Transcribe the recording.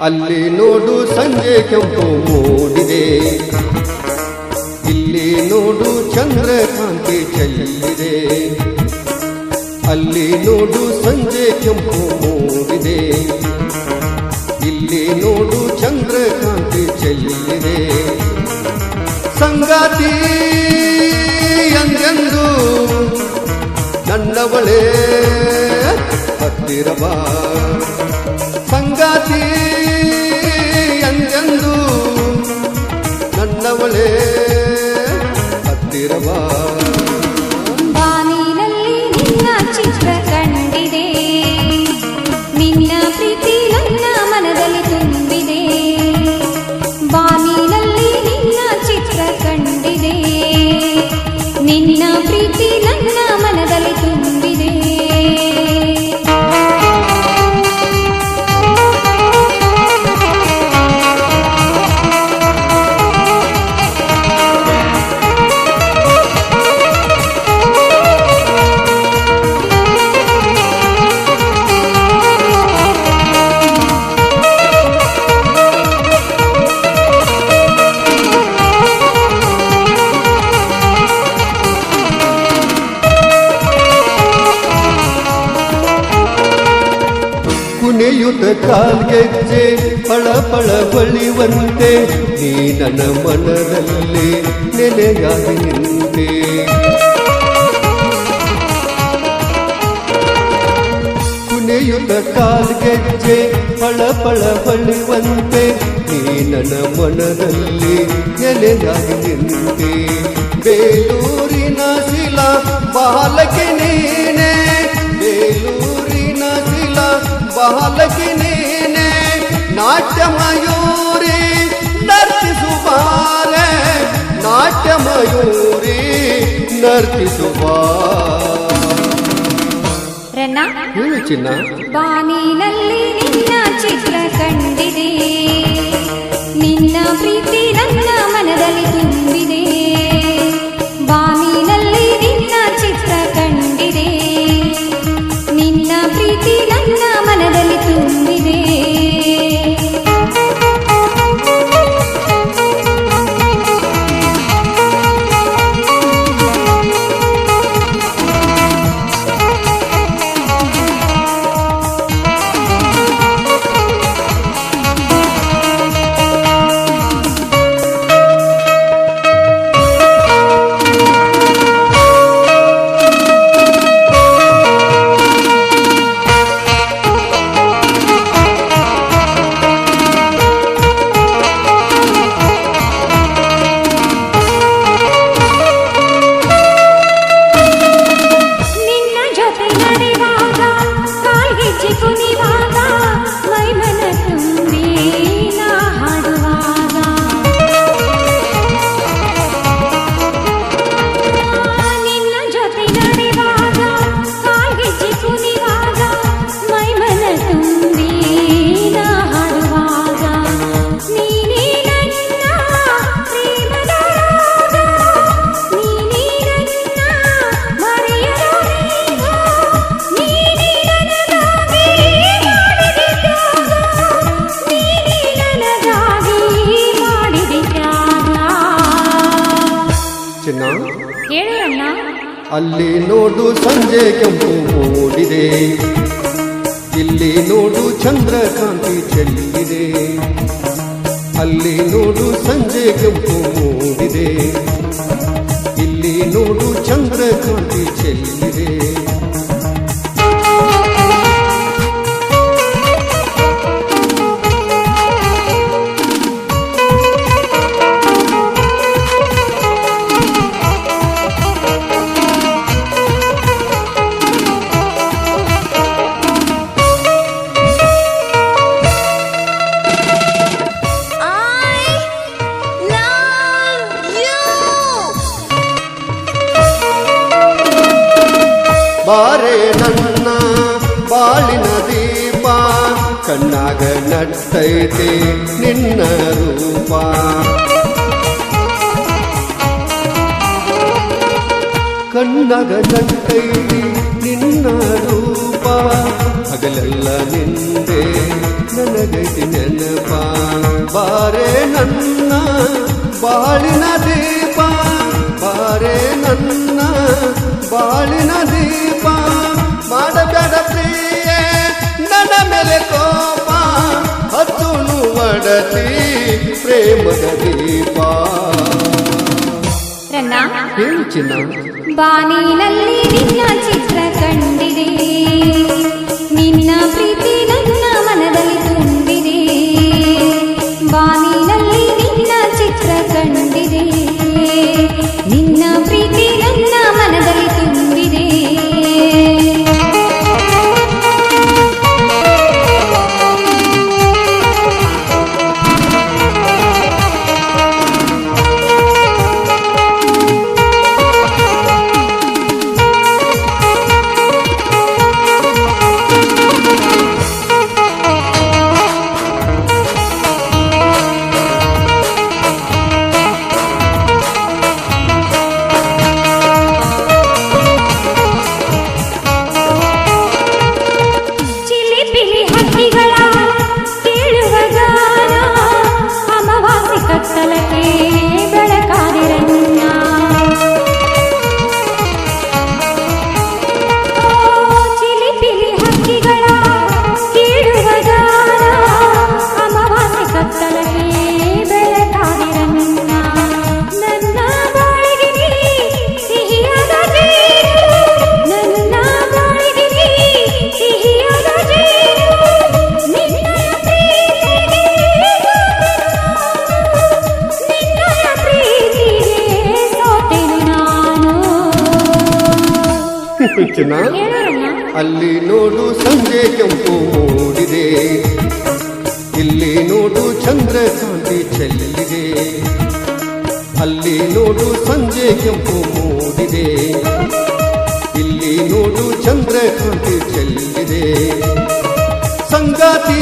ಅಲ್ಲಿ ನೋಡು ಸಂಜೆ ಕೆಂಪು ಮೂಡಿದೆ. ಇಲ್ಲಿ ನೋಡು ಚಂದ್ರಕಾಂತಿ ಚೆಲ್ಲಿದೆ. ಅಲ್ಲಿ ನೋಡು ಸಂಜೆ ಕೆಂಪು ಮೂಡಿದೆ. ಇಲ್ಲಿ ನೋಡು ಚಂದ್ರಕಾಂತಿ ಚೆಲ್ಲಿದೆ. ಸಂಗಾತಿ ನನ್ನವಳೇ ಹತ್ತಿರ ಬಾ. ಸಂಗಾತಿ ಎಂದೆಂದು ನನ್ನವಳೇ ಹತ್ತಿರ ಬಾ. ಕುಣಿಯುತ್ತ ಕಾಲ್ಗೆಜ್ಜೆ, ಪಳ ಪಳ ಬಳಿವಂತೆ, ನೀ ನನ್ನ ಮನದಲ್ಲಿ ನೆಲೆಯಾಗಿ ನಿಂತೆ. ಕುಣಿಯುತ್ತ ಕಾಲ್ಗೆಜ್ಜೆ, ಪಳ ಪಳ ಬಳಿವಂತೆ, ನೀ ನನ್ನ ಮನದಲ್ಲಿ ನೆಲೆಯಾಗಿ ನಿಂತೆ. ಬೇಲೂರಿನ ಶಿಲಾ ಬಾಲಕಿ ನೀನೆ, ಬೇಲೂರಿನ ಶಿಲಾ ಬಾಲಕಿ ನೀನೆ ನಾಟ್ಯ ಮಯೂರಿ ನರ್ತಿಸುವಾರೆ ನಾಟ್ಯ ಮಯೂರಿ ನರ್ತಿಸುವ ಹೇಳು ಚಿನ್ನ? ಬಾನಿನಲ್ಲಿ ನಿನ್ನ ಚಿತ್ರ ಕಂಡಿದೆ. ನಿನ್ನ ಪ್ರೀತಿ ನನ್ನ ಮನದಲ್ಲಿ ತುಂಬಿದೆ. ಅಲ್ಲಿ ನೋಡು ಸಂಜೆ ಕೆಂಪು ಮೂಡಿದೆ. ಇಲ್ಲಿ ನೋಡು ಚಂದ್ರಕಾಂತಿ ಚೆಲ್ಲಿದೆ. ಅಲ್ಲಿ ನೋಡು ಸಂಜೆ ಕೆಂಪು ಮೂಡಿದೆ. ಕಣ್ಣಾಗ ನಟ್ಟೈತೆ ನಿನ್ನ ರೂಪ. ಕಣ್ಣಾಗ ನಟ್ಟೈತಿ ನಿನ್ನ ರೂಪ. ಹಗಲೆಲ್ಲ ನಿಂದೆ ನನಗೈತಿ ನೆನಪ. ಬಾರೆ ನನ್ನ ಬಾಳಿನ ಹಚ್ಚುನು ಒಡತಿ ಪ್ರೇಮದ ದೀಪ ರನ್ನ ಹೇಳು ಚಿನ್ನ ಬಾನಿನಲ್ಲಿ ನಿನ್ನ ಚಿತ್ರ ಕಂಡಿದೆ ನಿನ್ನ ಪ್ರೀತಿ ಹೇಳೋರಣ್ಣ ಅಲ್ಲಿ ನೋಡು ಸಂಜೆ ಕೆಂಪು ಮೂಡಿದೆ. ಇಲ್ಲಿ ನೋಡು ಚಂದ್ರಕಾಂತಿ ಚೆಲ್ಲಿದೆ. ಅಲ್ಲಿ ನೋಡು ಸಂಜೆ ಕೆಂಪು ಮೂಡಿದೆ. ಇಲ್ಲಿ ನೋಡು ಚಂದ್ರ ಚಂದ್ರಕಾಂತಿ ಚೆಲ್ಲಿದೆ. ಸಂಗಾತಿ